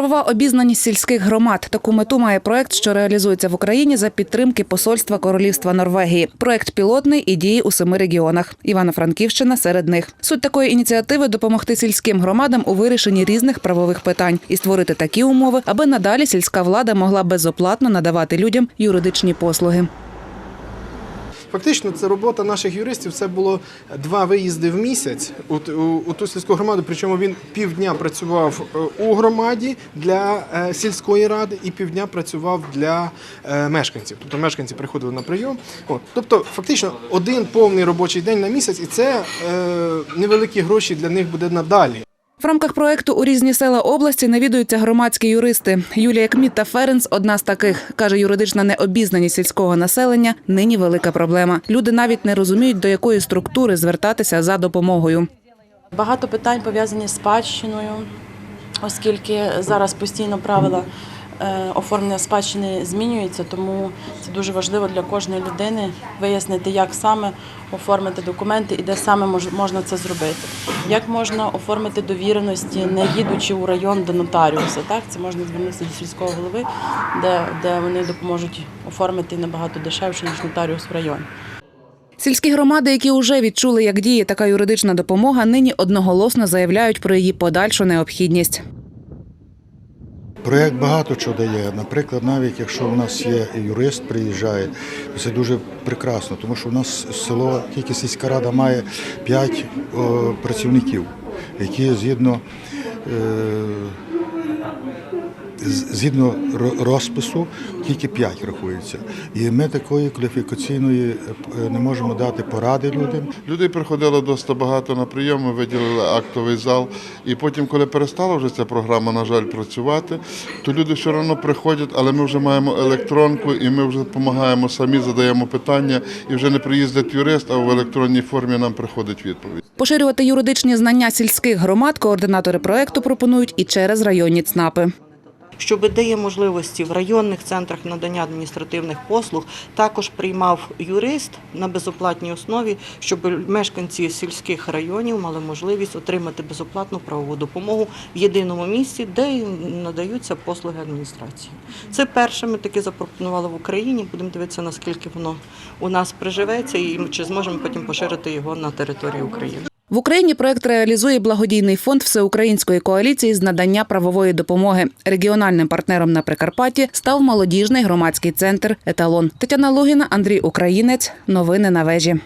Правова обізнаність сільських громад. Таку мету має проект, що реалізується в Україні за підтримки посольства Королівства Норвегії. Проект пілотний і діє у семи регіонах. Івано-Франківщина серед них. Суть такої ініціативи допомогти сільським громадам у вирішенні різних правових питань і створити такі умови, аби надалі сільська влада могла безоплатно надавати людям юридичні послуги. Фактично, це робота наших юристів. Це було два виїзди в місяць у, у, у ту сільську громаду. Причому він півдня працював е, у громаді для е, сільської ради і півдня працював для е, мешканців. Тобто мешканці приходили на прийом. От. Тобто, фактично, один повний робочий день на місяць, і це е, невеликі гроші для них буде надалі. В рамках проекту у різні села області навідуються громадські юристи. Юлія Кміт та Ференс одна з таких. Каже, юридична необізнаність сільського населення нині велика проблема. Люди навіть не розуміють, до якої структури звертатися за допомогою. Багато питань пов'язані з спадщиною, оскільки зараз постійно правила оформлення спадщини змінюються, тому це дуже важливо для кожної людини вияснити, як саме оформити документи і де саме можна це зробити. Як можна оформити довіреності, не їдучи у район до нотаріуса. Так, це можна звернутися до сільського голови, де, де вони допоможуть оформити набагато дешевше, ніж нотаріус в районі. Сільські громади, які вже відчули, як діє така юридична допомога, нині одноголосно заявляють про її подальшу необхідність. Проєкт багато чого дає. Наприклад, навіть якщо в нас є юрист, приїжджає, то це дуже прекрасно, тому що в нас село, тільки сільська рада має 5 працівників, які згідно, е, згідно ро- розпису тільки 5 рахуються. І ми такої кваліфікаційної е, не можемо дати поради людям. Людей приходило досить багато на прийом, ми виділили актовий зал. І потім, коли перестала вже ця програма, на жаль, працювати, то люди все одно приходять, але ми вже маємо електронку і ми вже допомагаємо самі, задаємо питання, і вже не приїздить юрист, а в електронній формі нам приходить відповідь. Поширювати юридичні знання сільських громад координатори проекту пропонують і через районні ЦНАПи. Щоби дає можливості в районних центрах надання адміністративних послуг, також приймав юрист на безоплатній основі, щоб мешканці сільських районів мали можливість отримати безоплатну правову допомогу в єдиному місці, де надаються послуги адміністрації. Це перше ми таки запропонували в Україні. Будемо дивитися, наскільки воно у нас приживеться, і чи зможемо потім поширити його на території України. В Україні проект реалізує благодійний фонд Всеукраїнської коаліції з надання правової допомоги. Регіональним партнером на Прикарпатті став молодіжний громадський центр Еталон. Тетяна Логіна, Андрій Українець. Новини на вежі.